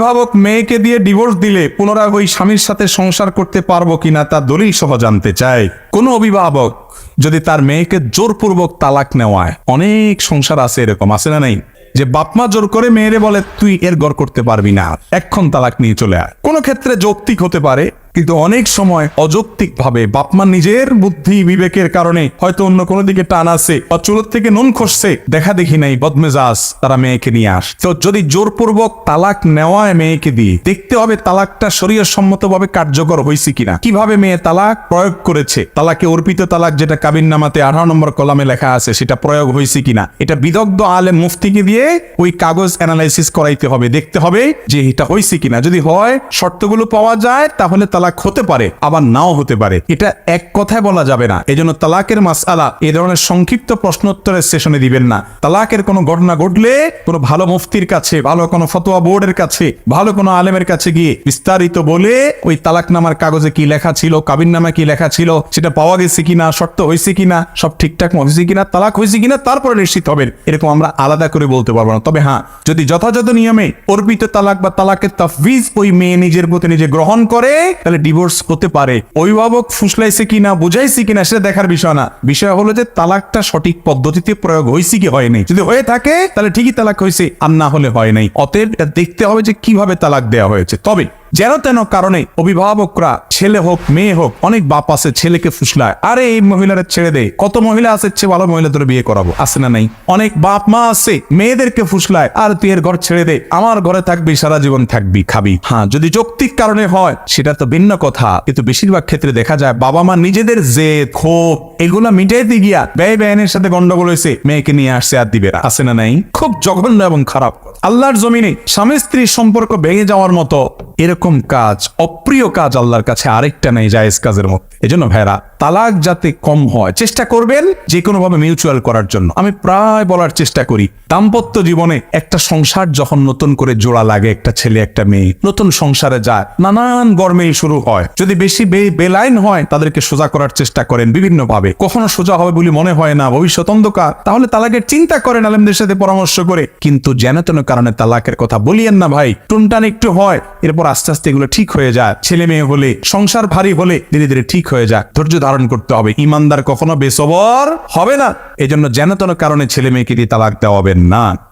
অভিভাবক মেয়েকে দিয়ে ডিভোর্স দিলে পুনরায় ওই স্বামীর সাথে সংসার করতে পারব কিনা তা দলিল সহ জানতে চায়। কোনো অভিভাবক যদি তার মেয়েকে জোরপূর্বক তালাক নেওয়ায়, অনেক সংসার আছে এরকম, আছে না নাই? যে বাপমা জোর করে মেয়েরে বলে, তুই এর গড় করতে পারবি না এক্ষণ তালাক নিয়ে চলে আয়। কোনো ক্ষেত্রে যৌক্তিক হতে পারে কিন্তু অনেক সময় অযৌক্তিক ভাবে বাপমা নিজের বুদ্ধি বিবেকের কারণে হয়তো অন্য কোনো দিকে টান আছে বা চুলোর থেকে নুন খসছে, দেখা দেখি নাই, বদমেজাজ তারা মেয়েকে নিয়ে আস। তো যদি জোরপূর্বক তালাক নেওয়ায় মেয়েকে দিয়ে দেখতে হবে তালাকটা শরীয় সম্মতভাবে কার্যকর হয়েছে কিনা। কীভাবে মেয়ে তালাক প্রয়োগ করেছে? তালাকে অর্পিত তালাক যেটা কাবিন নামাতে আঠারো নম্বর কলামে লেখা আছে, সেটা প্রয়োগ হয়েছে কিনা। এটা বিদগ্ধ আলে মুফতিকে দিয়ে ওই কাগজ অ্যানালাইসিস করাইতে হবে, দেখতে হবে যে এটা হয়েছে কিনা। যদি হয়, শর্তগুলো পাওয়া যায়, তাহলে তালাক হতে পারে, আবার নাও হতে পারে। এটা এক কথায় বলা যাবে না। এজন্য তালাকের মাসালা এ ধরনের সংক্ষিপ্ত প্রশ্নোত্তরের সেশনে দিবেন না। তালাকের কোনো ঘটনা ঘটলে কোনো ভালো মুফতির কাছে, ভালো কোনো ফতোয়া বোর্ডের কাছে, ভালো কোনো আলেমের কাছে গিয়ে বিস্তারিত বলে ওই তালাক নামার কাগজে কি লেখা ছিল কাবিন নামা কি লেখা ছিল, সেটা পাওয়া গেছে কিনা, শর্ত হয়েছে কিনা, সব ঠিকঠাক হয়েছে কিনা, তালাক হয়েছে কিনা, তারপরে নিশ্চিত হবেন। এরকম আমরা আলাদা করে বলতে পারব না। তবে হ্যাঁ যদি যথাযথ নিয়মে অর্পিত তালাক বা তালাকের তাফবিজ ওই মেয়ে নিজের প্রতি নিজে গ্রহণ করে তাহলে ডিভোর্স হতে পারে। অভিভাবক ফুসলাইছে কিনা বুঝাইছে কিনা সেটা দেখার বিষয় না। বিষয় হলো যে তালাকটা সঠিক পদ্ধতিতে প্রয়োগ হয়েছে কি হয় নাই। যদি হয়ে থাকে, তাহলে ঠিকই তালাক হয়েছে, আর না হলে হয় নাই। অতএব দেখতে হবে যে কীভাবে তালাক দেওয়া হয়েছে। তবে যেন তেন কারণে অভিভাবকরা ছেলে হোক, মেয়ে হোক, অনেক বাপ আছে ছেলেকে ফুসলায়। আরে এই মহিলারা ছেড়ে দে। কত মহিলা আছে ভালো মহিলা তোর বিয়ে করাবো? আছে না নাই? অনেক বাপ মা আছে, মেয়েদেরকে ফুসলায়। আর তুই এর ঘর ছেড়ে দে। আমার ঘরে থাকবি, সারা জীবন থাকবি, খাবি। হ্যাঁ যদি যৌক্তিক কারণে হয়, সেটা তো ভিন্ন কথা। কিন্তু বেশিরভাগ ক্ষেত্রে দেখা যায়, বাবা মা নিজেদের যে ক্ষোভ, এগুলা মিটাইতে গিয়া ব্যয় ব্যয়নের সাথে গন্ডগোল হয়েছে মেয়েকে নিয়ে আসছে আর দিবে আছে না নাই? খুব জঘন্য এবং খারাপ। আল্লাহর জমিনে স্বামী স্ত্রীর সম্পর্ক ভেঙে যাওয়ার মতো এরকম কাজ, অপ্রিয় কাজ আল্লাহর কাছে আরেকটা নেই জায়েজ কাজের মধ্যে। এজন্য ভাইরা তালাক যাতে কম হয়, চেষ্টা করবেন যে কোনো ভাবে মিউচুয়াল করার জন্য। আমি প্রায় বলার চেষ্টা করি, দাম্পত্য জীবনে একটা সংসার যখন নতুন করে জোড়া লাগে, একটা ছেলে, একটা মেয়ে, নতুন সংসারে যায়, নানান গরমেই শুরু হয়। যদি বেশি বেলাইন হয়, তাদেরকে সোজা করার চেষ্টা করেন বিভিন্ন ভাবে কখনো সোজা হবে বলে মনে হয় না, ভবিষ্যৎ অন্ধকার। তাহলে তালাকের চিন্তা করেন আলেমদের সাথে পরামর্শ করে। কিন্তু যেন তেন কারণে তালাকের কথা বলিয়েন না ভাই। টুনটান একটু হয়, এরপর আস্তে আস্তে এগুলো ঠিক হয়ে যায়। ছেলে মেয়ে হলে, সংসার ভারী হলে ধীরে ধীরে ঠিক হয়ে যায়। ধৈর্য ধারণ করতে হবে। ইমানদার কখনো বেসবর হবে না। এজন্য যেন কারণে ছেলে মেয়েকে দিয়ে তালাক দেওয়া দেওয়াবেন না।